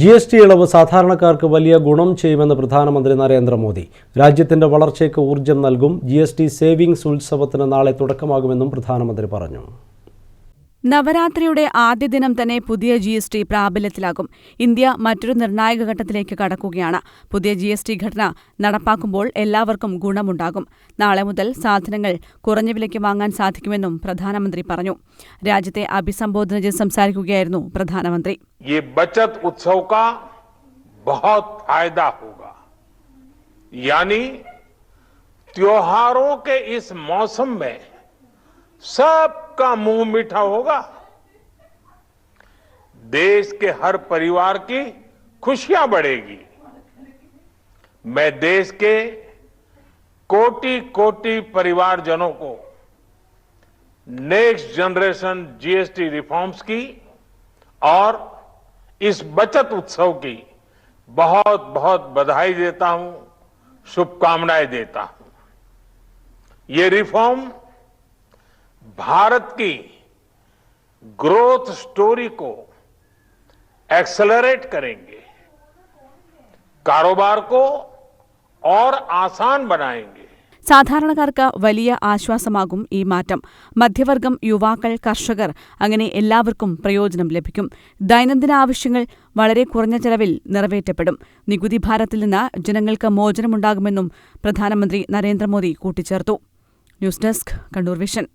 G S T ഇളവ് സാധാരണക്കാർക്ക് വലിയ ഗുണം ചെയ്യുമെന്ന് പ്രധാനമന്ത്രി നരേന്ദ്രമോദി. രാജ്യത്തിന്റെ വളർച്ചയ്ക്ക് ഊർജം നൽകും ജി എസ് ടി സേവിംഗ്സ് ഉത്സവത്തിന് നാളെ തുടക്കമാകുമെന്നും പ്രധാനമന്ത്രി പറഞ്ഞു. നവരാത്രിയുടെ ആദ്യ ദിനം തന്നെ പുതിയ ജി എസ് ടി പ്രാബല്യത്തിലാകും. ഇന്ത്യ മറ്റൊരു നിർണായക ഘട്ടത്തിലേക്ക് കടക്കുകയാണ്. പുതിയ ജി എസ് ടി ഘടന നടപ്പാക്കുമ്പോൾ എല്ലാവർക്കും ഗുണമുണ്ടാകും. നാളെ മുതൽ സാധനങ്ങൾ കുറഞ്ഞ വിലയ്ക്ക് വാങ്ങാൻ സാധിക്കുമെന്നും പ്രധാനമന്ത്രി പറഞ്ഞു. രാജ്യത്തെ അഭിസംബോധന ചെയ്ത് സംസാരിക്കുകയായിരുന്നു പ്രധാനമന്ത്രി. ബച്ചത് ഉത്സവ് യാനി ത്യോഹാരോ മേ सबका मुँह मीठा होगा। देश के हर परिवार की खुशियाँ बढ़ेगी। मैं देश के कोटि कोटि परिवारजनों को नेक्स्ट जनरेशन जीएसटी रिफॉर्म्स की और इस बचत उत्सव की बहुत बहुत बधाई देता हूँ, शुभकामनाएँ देता हूँ। ये रिफॉर्म भारत की ग्रोथ स्टोरी को एक्सेलरेट करेंगे कारोबार को और आसान बनाएंगे സാധാരണക്കാർക്ക് വലിയ ആശ്വാസമാകും ഈ മാറ്റം മധ്യവർഗം യുവാക്കൾ കർഷകർ അങ്ങനെ എല്ലാവർക്കും പ്രയോജനം ലഭിക്കും ദൈനംദിന ആവശ്യങ്ങൾ വളരെ കുറഞ്ഞ ചെലവിൽ നിറവേറ്റപ്പെടും നികുതി ഭാരത്തിൽ നിന്ന് ജനങ്ങൾക്ക് മോചനമുണ്ടാകുമെന്നും പ്രധാനമന്ത്രി നരേന്ദ്രമോദി കൂട്ടിച്ചേർത്തു ന്യൂസ് ഡെസ്ക് കണ്ണൂർ വിഷൻ